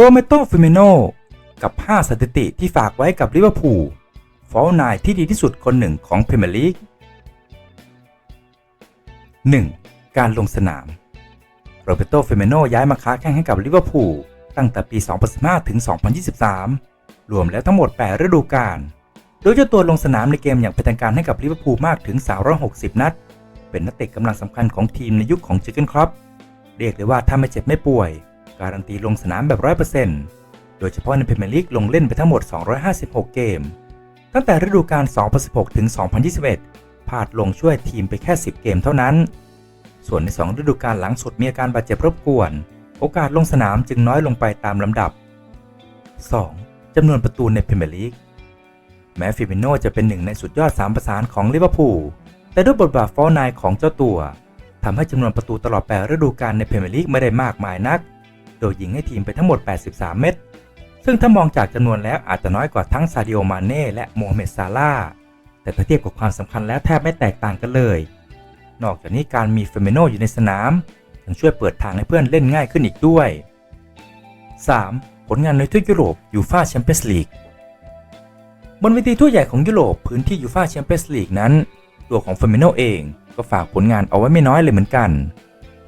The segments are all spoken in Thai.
โรเมโตฟิเมโนกับ 5 สถิติที่ฝากไว้กับลิเวอร์พูลฟอลนายที่ดีที่สุดคนหนึ่งของพรีเมียร์ลีก 1. การลงสนาม โรเบโตฟิเมโนย้ายมาค้าแข่งให้กับลิเวอร์พูลตั้งแต่ปี 2015 ถึง 2023 รวมแล้วทั้งหมด 8 ฤดูกาล โดยเจ้าตัวลงสนามในเกมอย่างเป็นทางการให้กับลิเวอร์พูลมากถึง 360 นัด เป็นนักเตะกำลังสำคัญของทีมในยุคของเจอร์เกนครอปเรียกได้ว่าถ้าไม่เจ็บไม่ป่วย การันตีลงสนามแบบ 100%โดยเฉพาะในพรีเมียร์ลีกลงเล่นไปทั้งหมด 256 เกม ตั้งแต่ฤดูกาล 2016 ถึง 2021 พลาดลงช่วยทีมไปแค่ 10 เกมเท่านั้น ส่วนใน 2 ฤดูกาลหลังสุดมีอาการบาดเจ็บรบกวน โอกาสลงสนามจึงน้อยลงไปตามลำดับ 2. จำนวนประตูในพรีเมียร์ลีกแม้ฟิมิโนจะเป็นหนึ่งในสุดยอด3ประสานของลิเวอร์พูล แต่ด้วยบทบาทฟอลไนายของเจ้าตัวทำให้จำนวนประตูตลอด8ฤดูกาลในพรีเมียร์ลีกไม่ได้มากมายนัก โดยยิงให้ทีมไปทั้งหมด 83 เม็ด ซึ่งถ้ามองจากจำนวนแล้วอาจจะน้อยกว่าทั้งซาดิโอมาเน่และโมฮัมเหม็ดซาลาแต่ถ้าเทียบกับความสำคัญแล้วแทบไม่แตกต่างกันเลย นอกจากนี้การมีเฟมิโนอยู่ในสนามยังช่วยเปิดทางให้เพื่อนเล่นง่ายขึ้นอีกด้วย 3. ผลงานในทั่วยุโรปยูฟาแชมเปี้ยนส์ลีกบนเวทีทั่วใหญ่ของยุโรปพื้นที่ยูฟาแชมเปี้ยนส์ลีกนั้น ตัวของเฟมิโนเองก็ฝากผลงานเอาไว้ไม่น้อยเลยเหมือนกัน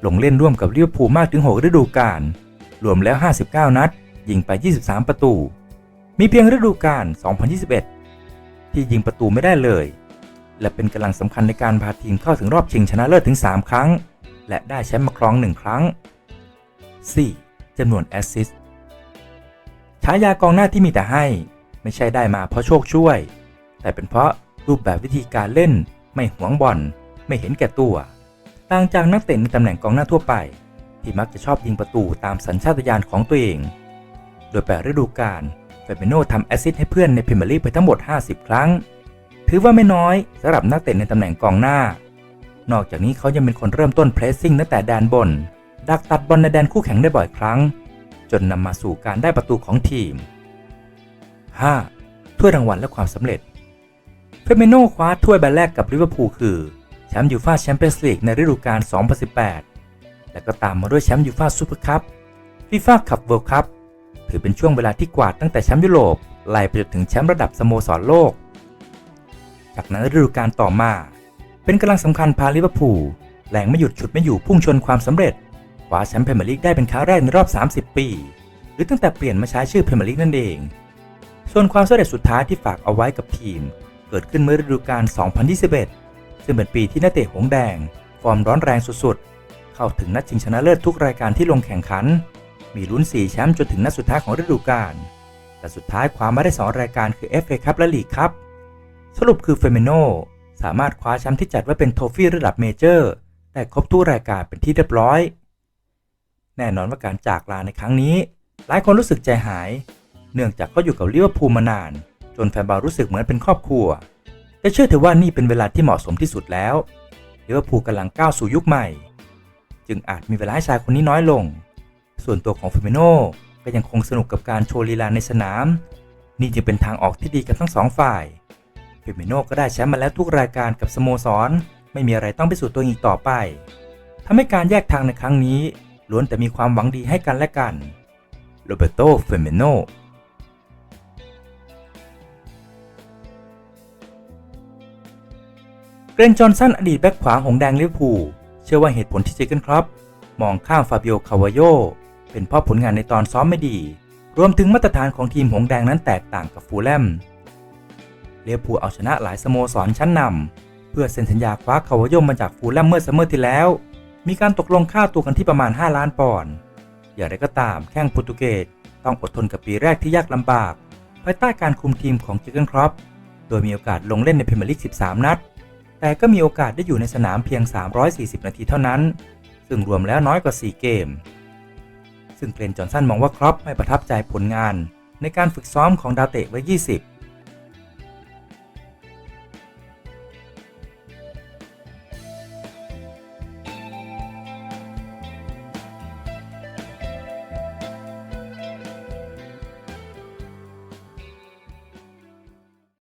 ลงเล่นร่วมกับลิเวอร์พูลมากถึง 6 ฤดูกาล รวมแล้ว 59 นัด ยิงไป 23 ประตู มีเพียงฤดูกาล 2021 ที่ยิงประตูไม่ได้เลย และเป็นกำลังสำคัญในการพาทีมเข้าถึงรอบชิงชนะเลิศถึง 3 ครั้ง และได้แชมป์มาครอง 1 ครั้ง 4. จำนวนแอสซิสต์ฉายากองหน้าที่มีแต่ให้ ไม่ใช่ได้มาเพราะโชคช่วย แต่เป็นเพราะรูปแบบวิธีการเล่น ไม่หวงบอลไม่เห็นแก่ตัว ต่างจากนักเตะในตำแหน่งกองหน้าทั่วไป ที่มักจะชอบยิงประตูตามสัญชาตญาณของตัวเอง โดยแปดฤดูกาลเฟเบโนทำแอซิสต์ให้เพื่อนในพรีเมียร์ลีกไปทั้งหมด 50 ครั้ง ถือว่าไม่น้อยสำหรับนักเตะในตำแหน่งกองหน้า นอกจากนี้เขายังเป็นคนเริ่มต้นเพรสซิ่งตั้งแต่แดนบน ดักตัดบอลในแดนคู่แข่งได้บ่อยครั้ง จนนำมาสู่การได้ประตูของทีม 5. ถ้วยรางวัลและความสำเร็จ เฟเมโนคว้าถ้วยใบแรกกับลิเวอร์พูลคือแชมป์ยูฟ่าแชมเปี้ยนส์ลีกในฤดูกาล2018 และก็ตามมาด้วยแชมป์ยูฟ่าซูเปอร์คัพฟีฟ่าคัพเวิลด์คัพถือเป็นช่วงเวลาที่กวาดตั้งแต่แชมป์ยุโรปไล่ไปจนถึงแชมป์ระดับสโมสรโลก จากนั้นฤดูกาลต่อมา เป็นกำลังสำคัญพาลิเวอร์พูลแรงไม่หยุดฉุดไม่อยู่พุ่งชนความสำเร็จคว้าแชมป์พรีเมียร์ลีกได้เป็นครั้งแรกในรอบ 30 ปี หรือตั้งแต่เปลี่ยนมาใช้ชื่อพรีเมียร์ลีกนั่นเอง ส่วนความสำเร็จสุดท้ายที่ฝากเอาไว้กับทีม เกิดขึ้นเมื่อฤดูกาล 2021 ซึ่งเป็นปีที่นักเตะหงแดง ฟอร์มร้อนแรงสุดๆ เข้าถึงนัดชิงชนะเลิศทุกรายการที่ลงแข่งขัน มีลุ้น 4 แชมป์จนถึงนัดสุดท้ายของฤดูกาลแต่สุดท้ายคว้ามาได้2รายการคือ FA คัพและลีกคัพสรุปคือเฟเมโนสามารถคว้าแชมป์ที่จัดไว้เป็นโทฟี่ระดับเมเจอร์ได้ครบทุกรายการเป็นที่เรียบร้อย แน่นอนว่าการจากลาในครั้งนี้ หลายคนรู้สึกใจหาย เนื่องจากเขาอยู่กับลิเวอร์พูลมานาน จนแฟนบอลรู้สึกเหมือนเป็นครอบครัวแต่เชื่อเถอะว่านี่เป็นเวลาที่เหมาะสมที่สุดแล้วลิเวอร์พูลกำลังก้าวสู่ยุคใหม่ จึงอาจมีเวลาให้ชายคนนี้น้อยลง ส่วนตัวของเฟมิโนก็ยังคงสนุกกับการโชว์ลีลาในสนาม นี่จึงเป็นทางออกที่ดีกับทั้งสองฝ่ายเฟมิโนก็ได้แชมป์มาแล้วทุกรายการกับสโมสร ไม่มีอะไรต้องพิสูจน์ตัวเองอีกต่อไปทำให้การแยกทางในครั้งนี้ล้วนแต่มีความหวังดีให้กันและกันโรเบโตเฟมิโนเกรนจอห์นสันอดีตแบ็คขวาหงแดงลิเวอร์พูล เชื่อว่าเหตุผลที่เจเกนครับมองข้ามฟาบิโอคาวาโยเป็นเพราะผลงานในตอนซ้อมไม่ดี รวมถึงมาตรฐานของทีมหงแดงนั้นแตกต่างกับฟูลแลมลิเวพูเอาชนะหลายสโมสรชั้นนำเพื่อเซ็นสัญญาคว้าคาวาโยมาจากฟูลแลมเมื่อซัมเมอร์ที่แล้ว มีการตกลงค่าตัวกันที่ประมาณ 5 ล้านปอนด์อย่างไรก็ตามแข้งโปรตุเกสต้องอดทนกับปีแรกที่ยากลำบาก ภายใต้การคุมทีมของเจเกนครับโดยมีโอกาสลงเล่นในพรีเมียร์ลีก 13 นัด แต่ก็มีโอกาสได้อยู่ในสนามเพียง 340 นาทีเท่านั้น ซึ่งรวมแล้วน้อยกว่า 4 เกม ซึ่งเกรนจอห์นสันมองว่าครอปไม่ประทับใจผลงาน ในการฝึกซ้อมของดาวเตะไว้ 20